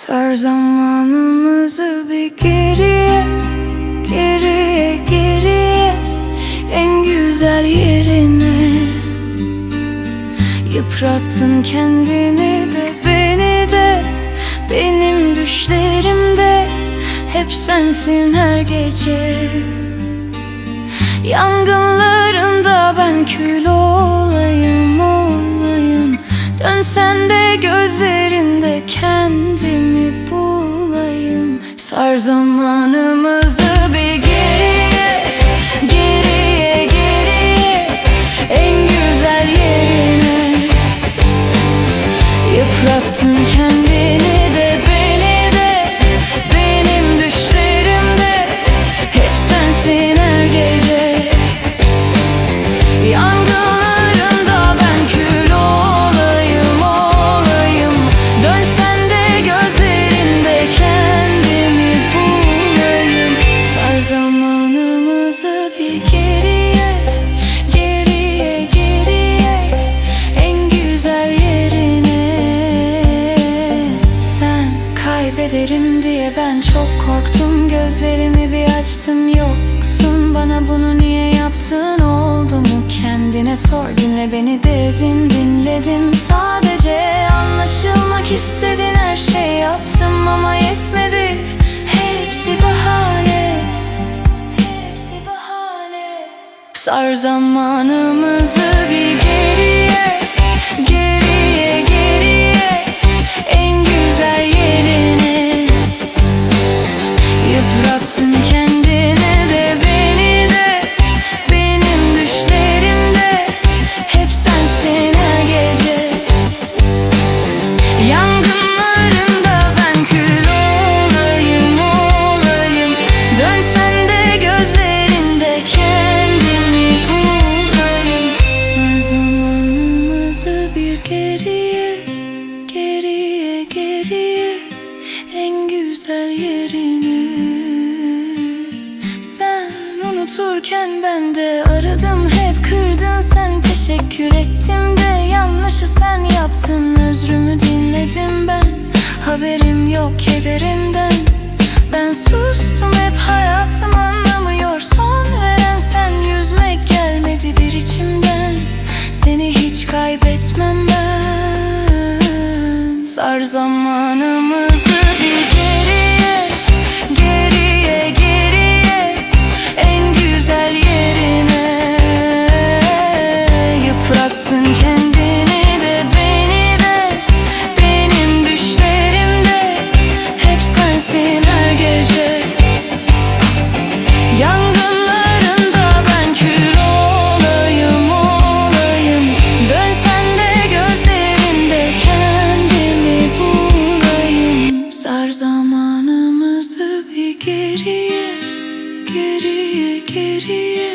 Sar zamanımızı bir geriye Geriye geriye En güzel yerine. Yıprattın kendini de beni de Benim düşlerimde Hep sensin her gece. Yangınlarında ben kül olayım Sar zamanımızı bir geriye kaybederim diye ben çok korktum. Gözlerimi bir açtım yoksun. Bana bunu niye yaptın? Oldu mu? Kendine sor dinle beni dedin Dinledim sadece anlaşılmak istedin Her şey yaptım ama yetmedi. Hepsi bahane Hepsi bahane. Sar zamanımızı bir geriye geriye Geriye geriye En güzel yerini. Sen unuturken ben de aradım Hep kırdın. Sen teşekkür ettim de Yanlışı sen yaptın. Özrümü dinledim ben Haberim yok kederimden. Ben sustum hep hayatım anlamıyor. Son Sar zamanımızı geriye Geriye geriye.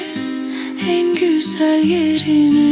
En güzel yerine